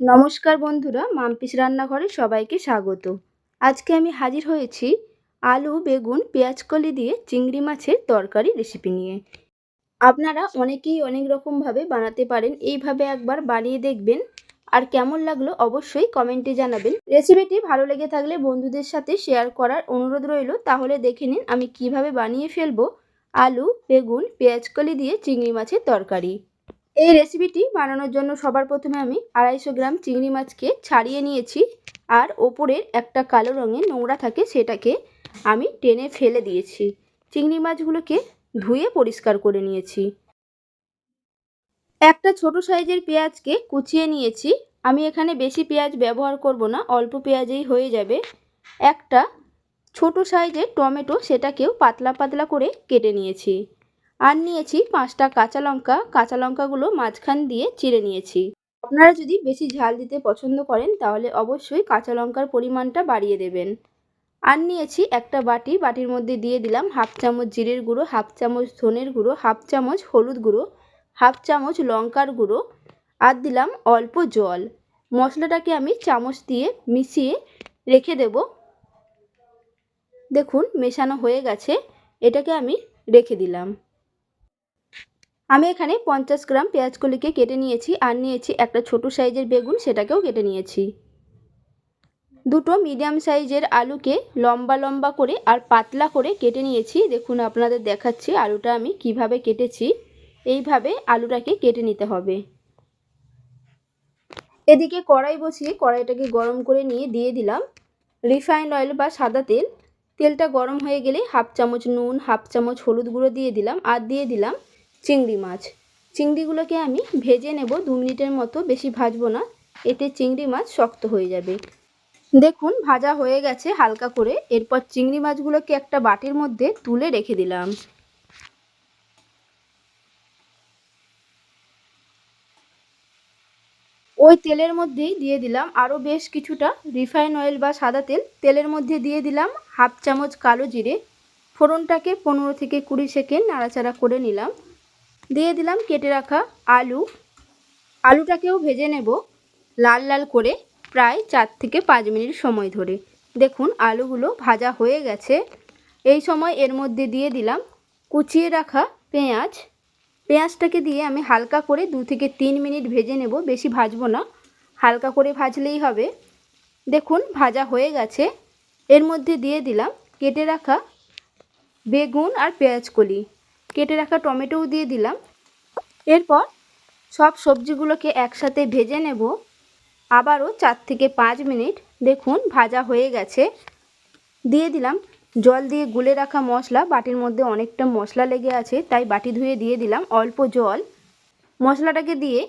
নমস্কার বন্ধুরা, মাম্পিস রান্নাঘরে সবাইকে স্বাগত। আজকে আমি হাজির হয়েছি আলু, বেগুন, পেঁয়াজকলি দিয়ে চিংড়ি মাছের তরকারি রেসিপি নিয়ে। আপনারা অনেকেই অনেক রকমভাবে বানাতে পারেন, এইভাবে একবার বানিয়ে দেখবেন। আর কেমন লাগল অবশ্যই কমেন্টে জানাবেন। রেসিপিটি ভালো লেগে থাকলে বন্ধুদের সাথে শেয়ার করার অনুরোধ রইল। তাহলে দেখে নিন আমি কীভাবে বানিয়ে ফেলব আলু, বেগুন, পেঁয়াজকলি দিয়ে চিংড়ি মাছের তরকারি। এই রেসিপিটি বানানোর জন্য সবার প্রথমে আমি আড়াইশো গ্রাম চিংড়ি মাছকে ছাড়িয়ে নিয়েছি। আর ওপরের একটা কালো রঙের নোংরা থাকে সেটাকে আমি টেনে ফেলে দিয়েছি। চিংড়ি মাছগুলোকে ধুয়ে পরিষ্কার করে নিয়েছি। একটা ছোট সাইজের পেঁয়াজকে কুচিয়ে নিয়েছি। আমি এখানে বেশি পেঁয়াজ ব্যবহার করব না, অল্প পেঁয়াজেই হয়ে যাবে। একটা ছোট সাইজের টমেটো সেটাকেও পাতলা পাতলা করে কেটে নিয়েছি। আর নিয়েছি পাঁচটা কাঁচা লঙ্কা। কাঁচা লঙ্কাগুলো মাঝখান দিয়ে চিড়ে নিয়েছি। আপনারা যদি বেশি ঝাল দিতে পছন্দ করেন, তাহলে অবশ্যই কাঁচা লঙ্কার পরিমাণটা বাড়িয়ে দেবেন। আর নিয়েছি একটা বাটি। বাটির মধ্যে দিয়ে দিলাম হাফ চামচ জিরের গুঁড়ো, হাফ চামচ ধনের গুঁড়ো, হাফ চামচ হলুদ গুঁড়ো, হাফ চামচ লঙ্কার গুঁড়ো আর দিলাম অল্প জল। মশলাটাকে আমি চামচ দিয়ে মিশিয়ে রেখে দেব। দেখুন, মেশানো হয়ে গেছে। এটাকে আমি রেখে দিলাম। আমি এখানে পঞ্চাশ গ্রাম পেঁয়াজকলিকে কেটে নিয়েছি আর নিয়েছি একটা ছোট সাইজের বেগুন, সেটাকেও কেটে নিয়েছি। দুটো মিডিয়াম সাইজের আলুকে লম্বা লম্বা করে আর পাতলা করে কেটে নিয়েছি। দেখুন, আপনাদের দেখাচ্ছি আলুটা আমি কীভাবে কেটেছি। এইভাবে আলুটাকে কেটে নিতে হবে। এদিকে কড়াই বসিয়ে কড়াইটাকে গরম করে নিয়ে দিয়ে দিলাম রিফাইন্ড অয়েল বা সাদা তেল। তেলটা গরম হয়ে গেলে হাফ চামচ নুন, হাফ চামচ হলুদ গুঁড়ো দিয়ে দিলাম আর দিয়ে দিলাম চিংড়ি মাছ। চিংড়িগুলোকে আমি ভেজে নেব দু মিনিটের মতো, বেশি ভাজবো না। এতে চিংড়ি মাছ শক্ত হয়ে যাবে। দেখুন, ভাজা হয়ে গেছে হালকা করে। এরপর চিংড়ি মাছগুলোকে একটা বাটির মধ্যে তুলে রেখে দিলাম। ওই তেলের মধ্যেই দিয়ে দিলাম আরও বেশ কিছুটা রিফাইন অয়েল বা সাদা তেল। তেলের মধ্যে দিয়ে দিলাম হাফ চামচ কালো জিরে। ফোড়নটাকে পনেরো থেকে কুড়ি সেকেন্ড নাড়াচাড়া করে নিলাম। দিয়ে দিলাম কেটে রাখা আলু। আলুটাকেও ভেজে নেব লাল লাল করে প্রায় চার থেকে পাঁচ মিনিট সময় ধরে। দেখুন, আলুগুলো ভাজা হয়ে গেছে। এই সময় এর মধ্যে দিয়ে দিলাম কুচিয়ে রাখা পেঁয়াজ। পেঁয়াজটাকে দিয়ে আমি হালকা করে দু থেকে তিন মিনিট ভেজে নেব, বেশি ভাজবো না। হালকা করে ভাজলেই হবে। দেখুন, ভাজা হয়ে গেছে। এর মধ্যে দিয়ে দিলাম কেটে রাখা বেগুন আর পেঁয়াজ কলি। কেটে রাখা টমেটোও দিয়ে দিলাম। এরপর সব সবজিগুলোকে একসাথে ভেজে নেব। আবারও চার থেকে পাঁচ মিনিট দেখুন ভাজা হয়ে গেছে। দিয়ে দিলাম জল দিয়ে গুলে রাখা মশলা। বাটির মধ্যে অনেকটা মশলা লেগে আছে, তাই বাটি ধুয়ে দিয়ে দিলাম অল্প জল। মশলাটাকে দিয়ে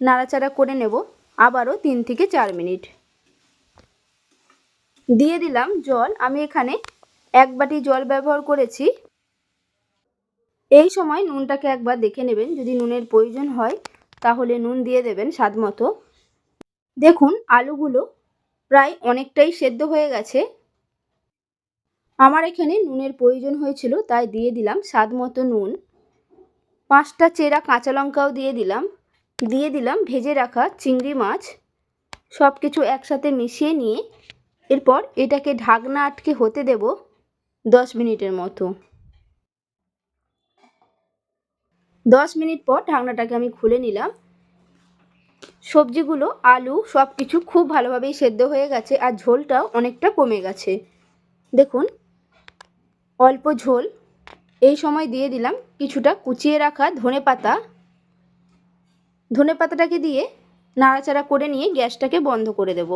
নাড়াচাড়া করে নেব আবারও তিন থেকে চার মিনিট। দিয়ে দিলাম জল। আমি এখানে এক বাটি জল ব্যবহার করেছি। এই সময় নুনটাকে একবার দেখে নেবেন। যদি নুনের প্রয়োজন হয়, তাহলে নুন দিয়ে দেবেন স্বাদ মতো। দেখুন, আলুগুলো প্রায় অনেকটাই সেদ্ধ হয়ে গেছে। আমার এখানে নুনের প্রয়োজন হয়েছিল, তাই দিয়ে দিলাম স্বাদ মতো নুন। পাঁচটা চেরা কাঁচা লঙ্কাও দিয়ে দিলাম। দিয়ে দিলাম ভেজে রাখা চিংড়ি মাছ। সব কিছু একসাথে মিশিয়ে নিয়ে এরপর এটাকে ঢাকনা আটকে হতে দেব দশ মিনিটের মতো। দশ মিনিট পর ঢাকনাটাকে আমি খুলে নিলাম। সবজিগুলো, আলু সব কিছু খুব ভালোভাবেই সেদ্ধ হয়ে গেছে আর ঝোলটাও অনেকটা কমে গেছে। দেখুন, অল্প ঝোল। এই সময় দিয়ে দিলাম কিছুটা কুচিয়ে রাখা ধনে পাতা। ধনে পাতাটাকে দিয়ে নাড়াচাড়া করে নিয়ে গ্যাসটাকে বন্ধ করে দেব।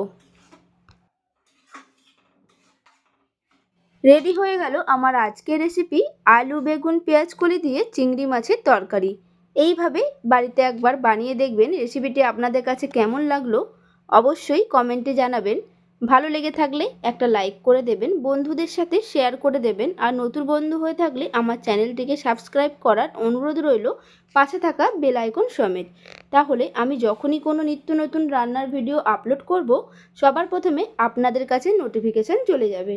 রেডি হয়ে গেল আমার আজকের রেসিপি আলু, বেগুন, পেঁয়াজ, কলি দিয়ে চিংড়ি মাছের তরকারি। এইভাবে বাড়িতে একবার বানিয়ে দেখবেন রেসিপিটি আপনাদের কাছে কেমন লাগল, অবশ্যই কমেন্টে জানাবেন। ভালো লেগে থাকলে একটা লাইক করে দেবেন, বন্ধুদের সাথে শেয়ার করে দেবেন, আর নতুন বন্ধু হয়ে থাকলে আমার চ্যানেলটিকে সাবস্ক্রাইব করার অনুরোধ রইল পাশে থাকা বেল আইকন সমেত। তাহলে আমি যখনই কোনো নিত্য নতুন রান্নার ভিডিও আপলোড করব, সবার প্রথমে আপনাদের কাছে নোটিফিকেশান চলে যাবে।